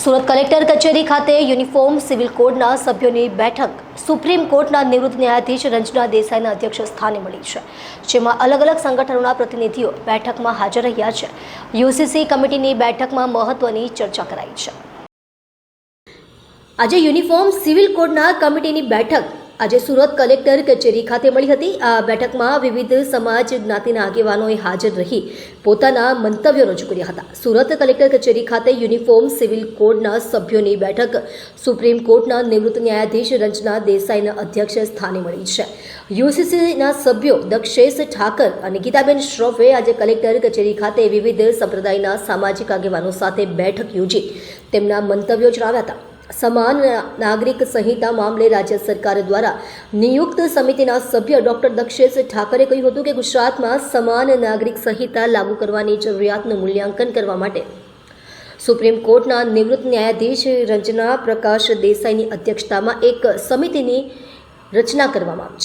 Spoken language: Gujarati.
સુરત કલેક્ટર કચેરી ખાતે યુનિફોર્મ સિવિલ કોડના સભ્યોની બેઠક સુપ્રીમ કોર્ટના નિવૃત્ત ન્યાયાધીશ રંજના દેસાઈના અધ્યક્ષ સ્થાને મળી છે, જેમાં અલગ અલગ સંગઠનોના પ્રતિનિધિઓ બેઠકમાં હાજર રહ્યા છે. યુસીસી કમિટીની બેઠકમાં મહત્વની ચર્ચા કરાઈ છે. આજે યુનિફોર્મ સિવિલ કોડના કમિટીની બેઠક આજે સુરત કલેક્ટર કચેરી ખાતે મળી હતી. આ બેઠકમાં વિવિધ સમાજ જ્ઞાતિના આગેવાનોએ હાજર રહી પોતાના મંતવ્યો રજૂ કર્યા હતા. સુરત કલેક્ટર કચેરી ખાતે યુનિફોર્મ સિવિલ કોડના સભ્યોની બેઠક સુપ્રીમ કોર્ટના નિવૃત્ત ન્યાયાધીશ રંજના દેસાઈના અધ્યક્ષ સ્થાને મળી છે. યુસીસીના સભ્યો દક્ષેશ ઠાકર અને ગીતાબેન શ્રોફે આજે કલેક્ટર કચેરી ખાતે વિવિધ સંપ્રદાયના સામાજિક આગેવાનો સાથે બેઠક યોજી તેમના મંતવ્યો જણાવ્યા હતા. સમાન નાગરિક સંહિતા મામલે રાજ્ય સરકાર દ્વારા નિયુક્ત સમિતિના સભ્ય ડોક્ટર દક્ષેશ ઠાકરે કહ્યું હતું કે ગુજરાતમાં સમાન નાગરિક સંહિતા લાગુ કરવાની જરૂરિયાતનું મૂલ્યાંકન કરવા માટે સુપ્રીમ કોર્ટના નિવૃત્ત ન્યાયાધીશ રંજના પ્રકાશ દેસાઈની અધ્યક્ષતામાં એક સમિતિની રચના કરવામાં આવી